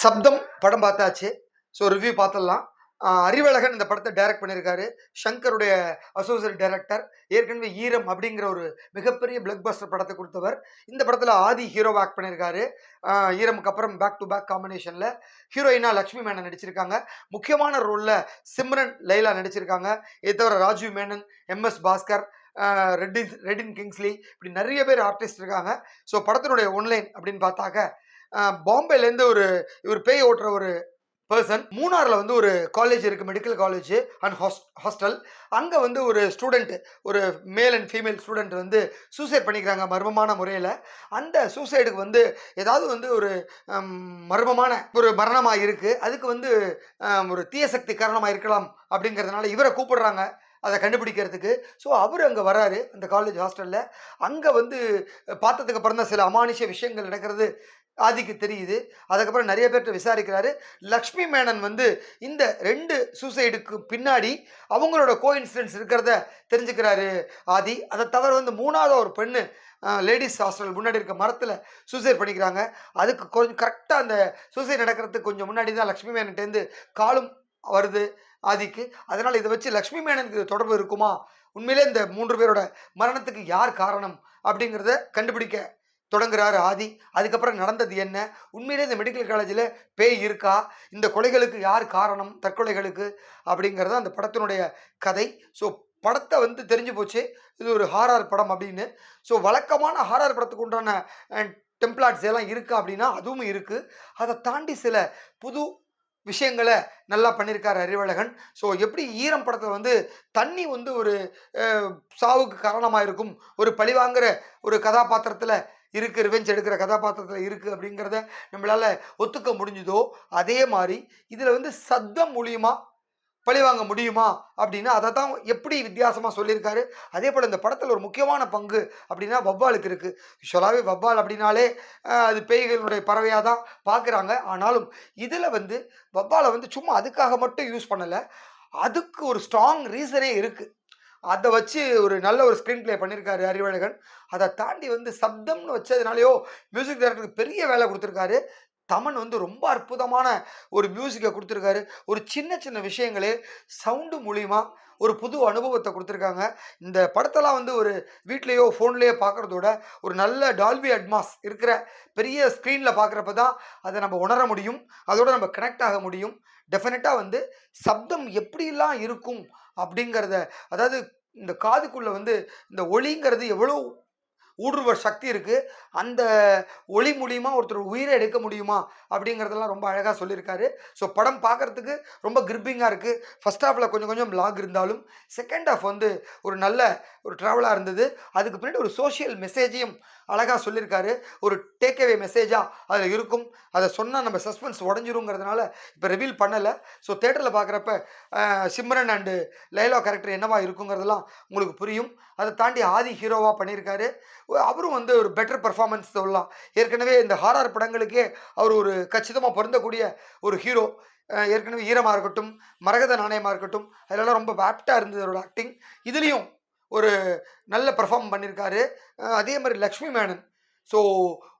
சப்தம் படம் பார்த்தாச்சு. ஸோ ரிவ்யூ பார்த்துடலாம். அறிவழகன் இந்த படத்தை டைரக்ட் பண்ணியிருக்காரு ஷங்கருடைய அசோசியேட் டைரக்டர் ஏற்கனவே ஈரம் அப்படிங்கிற ஒரு மிகப்பெரிய பிளக் பஸ்டர் படத்தை கொடுத்தவர். இந்த படத்தில் ஆதி ஹீரோ ஆக்ட் பண்ணியிருக்காரு ஈரமுக்கு அப்புறம் பேக் டு பேக் காம்பினேஷனில் ஹீரோயினா லக்ஷ்மி மேனன் நடிச்சிருக்காங்க. முக்கியமான ரோலில் சிம்ரன் லைலா நடிச்சிருக்காங்க. இதை தவிர Rajiv Menon M S Bhaskar Redin Redin Redin Kingsley இப்படி நிறைய பேர் ஆர்டிஸ்ட் இருக்காங்க. ஸோ படத்தினுடைய ஒன்லைன் அப்படின்னு பார்த்தாக்க பாம்பேலேருந்து ஒரு இவர் பேய் ஓட்டுற ஒரு பர்சன் மூணாரில் வந்து ஒரு காலேஜ் இருக்குது மெடிக்கல் காலேஜ் அண்ட் ஹாஸ்டல் அங்கே வந்து ஒரு ஸ்டூடெண்ட் ஒரு மேல் அண்ட் ஃபீமேல் ஸ்டூடெண்ட் வந்து சூசைட் பண்ணிக்கிறாங்க மர்மமான முறையில். அந்த சூசைடுக்கு வந்து ஏதாவது வந்து ஒரு மர்மமான ஒரு மரணமாக இருக்குது அதுக்கு வந்து ஒரு தீய சக்தி காரணமாக இருக்கலாம் அப்படிங்கிறதுனால இவரை கூப்பிடுறாங்க. அதை கண்டுபிடிக்கிறதுக்கு. ஸோ அவர் அங்கே வராரு அந்த காலேஜ் ஹாஸ்டலில் அங்கே வந்து பார்த்ததுக்கு அப்புறம் தான் சில அமானுஷ விஷயங்கள் நடக்கிறது ஆதிக்கு தெரியுது. அதுக்கப்புறம் நிறைய பேர்கிட்ட விசாரிக்கிறாரு. லக்ஷ்மி மேனன் வந்து இந்த ரெண்டு சூசைடுக்கு பின்னாடி அவங்களோட கோ இன்சிடென்ட்ஸ் இருக்கிறத தெரிஞ்சுக்கிறாரு ஆதி. அதை தவிர வந்து மூணாவது ஒரு பெண்ணு லேடிஸ் ஹாஸ்டல் முன்னாடி இருக்க மரத்தில் சூசைட் பண்ணிக்கிறாங்க. அதுக்கு கொஞ்சம் கரெக்டாக அந்த சூசைட் நடக்கிறதுக்கு கொஞ்சம் முன்னாடி தான் லக்ஷ்மி மேனன்ட்டேருந்து காலும் வருது. ஆதிக்கு. அதனால் இதை வச்சு லக்ஷ்மி மேனனுக்கு தொடர்பு இருக்குமா? உண்மையிலே இந்த மூன்று பேரோட மரணத்துக்கு யார் காரணம் அப்படிங்கிறத கண்டுபிடிக்க தொடங்குறாரு ஆதி. அதுக்கப்புறம் நடந்தது என்ன? உண்மையிலே இந்த மெடிக்கல் காலேஜில் பேய் இருக்கா? இந்த கொலைகளுக்கு யார் காரணம்? தற்கொலைகளுக்கு அப்படிங்கிறது அந்த படத்தினுடைய கதை. ஸோ படத்தை வந்து தெரிஞ்சு போச்சு. இது ஒரு ஹாரர் படம் அப்படின்னு. ஸோ வழக்கமான ஹாரர் படத்துக்கு உண்டான டெம்ப்ளாட்ஸ் எல்லாம் இருக்கா அப்படின்னா அதுவும் இருக்குது அதை தாண்டி சில புது விஷயங்களை நல்லா பண்ணியிருக்கார் அறிவழகன். ஸோ எப்படி ஈரம் படத்தில் வந்து தண்ணி வந்து ஒரு சாவுக்கு காரணமாக இருக்கும் ஒரு பழிவாங்கிற ஒரு கதாபாத்திரத்தில் இருக்குது ரிவெஞ்ச் எடுக்கிற கதாபாத்திரத்தில் இருக்குது அப்படிங்கிறத நம்மளால் ஒத்துக்க முடிஞ்சுதோ? அதே மாதிரி இதில் வந்து சத்தம் பழி வாங்க முடியுமா? அப்படின்னா அதை தான் எப்படி வித்தியாசமாக சொல்லியிருக்காரு. அதே போல் இந்த படத்தில் ஒரு முக்கியமான பங்கு அப்படின்னா வவ்வாலுக்கு இருக்குது யூஸ்வலாகவே வவ்வால் அப்படின்னாலே அது பேய்களுடைய பறவையாக தான் பார்க்குறாங்க. ஆனாலும் இதில் வந்து வவ்வாலை வந்து சும்மா அதுக்காக மட்டும் யூஸ் பண்ணலை. அதுக்கு ஒரு ஸ்ட்ராங் ரீசனே இருக்குது அதை வச்சு ஒரு நல்ல ஒரு ஸ்க்ரீன் ப்ளே பண்ணியிருக்காரு அறிவழகன். அதை தாண்டி வந்து சப்தம்னு வச்சதுனாலையோ மியூசிக் டைரக்டருக்கு பெரிய வேலை கொடுத்துருக்காரு. தமன் வந்து ரொம்ப அற்புதமான ஒரு மியூசிக்கை கொடுத்துருக்காரு. ஒரு சின்ன சின்ன விஷயங்களே சவுண்டு மூலிமா ஒரு புது அனுபவத்தை கொடுத்துருக்காங்க. இந்த படத்தெல்லாம் வந்து ஒரு வீட்லேயோ ஃபோன்லேயோ பார்க்குறதோட ஒரு நல்ல டால்பி அட்மாஸ் இருக்கிற பெரிய ஸ்க்ரீனில் பார்க்குறப்ப தான் அதை நம்ம உணர முடியும். அதோடு நம்ம கனெக்ட் ஆக முடியும். டெஃபினட்டாக வந்து சப்தம் எப்படிலாம் இருக்கும் அப்படிங்கிறத அதாவது இந்த காதுக்குள்ளே வந்து இந்த ஒளிங்கிறது எவ்வளோ ஊடுருவ சக்தி இருக்குது அந்த ஒளி மூலியமாக ஒருத்தர் உயிரை எடுக்க முடியுமா? அப்படிங்கிறதெல்லாம் ரொம்ப அழகாக சொல்லியிருக்காரு. ஸோ படம் பார்க்குறதுக்கு ரொம்ப கிரிப்பிங்காக இருக்குது ஃபஸ்ட் ஹாஃபில் கொஞ்சம் கொஞ்சம் லாக் இருந்தாலும் செகண்ட் ஹாஃப் வந்து ஒரு நல்ல ஒரு ட்ராவலாக இருந்தது. அதுக்கு பின்னாடி ஒரு சோஷியல் மெசேஜையும் அழகாக சொல்லியிருக்காரு. ஒரு டேக்அவே மெசேஜாக அதில் இருக்கும். அதை சொன்னால் நம்ம சஸ்பென்ஸ் உடஞ்சிருங்கிறதுனால இப்போ ரிவீல் பண்ணலை. ஸோ தேட்டரில் பார்க்குறப்ப சிம்ரன் அண்டு லைலா கேரக்டர் என்னவா இருக்குங்கிறதெல்லாம் உங்களுக்கு புரியும். அதை தாண்டி ஆதி ஹீரோவாக பண்ணியிருக்காரு. அவரும் வந்து ஒரு பெட்டர் பர்ஃபார்மன்ஸ் சொல்லலாம். ஏற்கனவே இந்த ஹாரர் படங்களுக்கே அவர் ஒரு கச்சிதமாக பொருந்தக்கூடிய ஒரு ஹீரோ ஏற்கனவே ஈரமாக இருக்கட்டும் மரகத நாணயமாக இருக்கட்டும் அதிலெல்லாம் ரொம்ப வேப்டாக இருந்தது அவரோட ஆக்டிங் இதுலேயும் ஒரு நல்ல பெர்ஃபார்ம் பண்ணியிருக்காரு அதே மாதிரி லக்ஷ்மி மேனன். ஸோ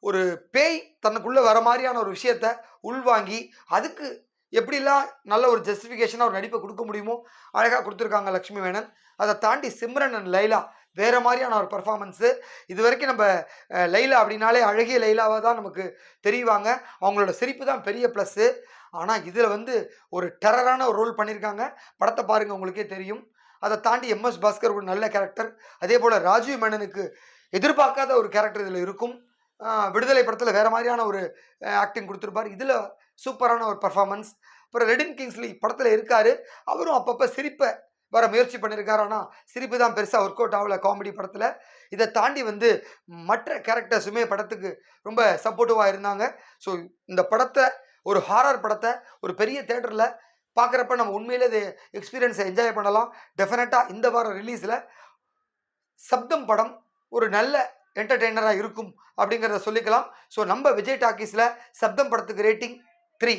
ஒரு பேய் தனக்குள்ளே வர மாதிரியான ஒரு விஷயத்த உள்வாங்கி அதுக்கு எப்படிலாம் நல்ல ஒரு ஜஸ்டிஃபிகேஷனாக ஒரு நடிப்பை கொடுக்க முடியுமோ அழகாக கொடுத்துருக்காங்க லக்ஷ்மி மேனன். அதை தாண்டி சிம்ரன் அண்ட் லைலா வேறு மாதிரியான ஒரு பர்ஃபார்மன்ஸு இது வரைக்கும் நம்ம லைலா அப்படின்னாலே அழகிய லைலாவாக தான் நமக்கு தெரிவாங்க. அவங்களோட சிரிப்பு தான் பெரிய ப்ளஸ்ஸு ஆனால் இதில் வந்து ஒரு டெரரான ஒரு ரோல் பண்ணியிருக்காங்க படத்தை பாருங்கள் உங்களுக்கே தெரியும். அதை தாண்டி எம்எஸ் பாஸ்கர் ஒரு நல்ல கேரக்டர் அதே போல் ராஜீவ் மேனனுக்கு எதிர்பார்க்காத ஒரு கேரக்டர் இதில் இருக்கும். விடுதலை படத்தில் வேறு மாதிரியான ஒரு ஆக்டிங் கொடுத்துருப்பார். இதில் சூப்பரான ஒரு பர்ஃபார்மன்ஸ் அப்புறம் ரெடின் கிங்ஸ்லி படத்தில் இருக்கார். அவரும் அப்பப்போ சிரிப்பை வர முயற்சி பண்ணியிருக்காரு ஆனால் சிரிப்பு தான் பெருசாக ஒர்க் அவுட் ஆகல காமெடி படத்தில். இதை தாண்டி வந்து மற்ற கேரக்டர்ஸுமே படத்துக்கு ரொம்ப சப்போர்ட்டிவாக இருந்தாங்க. ஸோ இந்த படத்தை ஒரு ஹாரர் படத்தை ஒரு பெரிய தேட்டரில் பார்க்குறப்ப நம்ம உண்மையிலே இது எக்ஸ்பீரியன்ஸை என்ஜாய் பண்ணலாம். டெஃபினட்டாக இந்த வாரம் ரிலீஸில் சப்தம் படம் ஒரு நல்ல என்டர்டெய்னராக இருக்கும் அப்படிங்கிறத சொல்லிக்கலாம். ஸோ நம்ம விஜய் டாக்கீஸில் சப்தம் படத்துக்கு ரேட்டிங் த்ரீ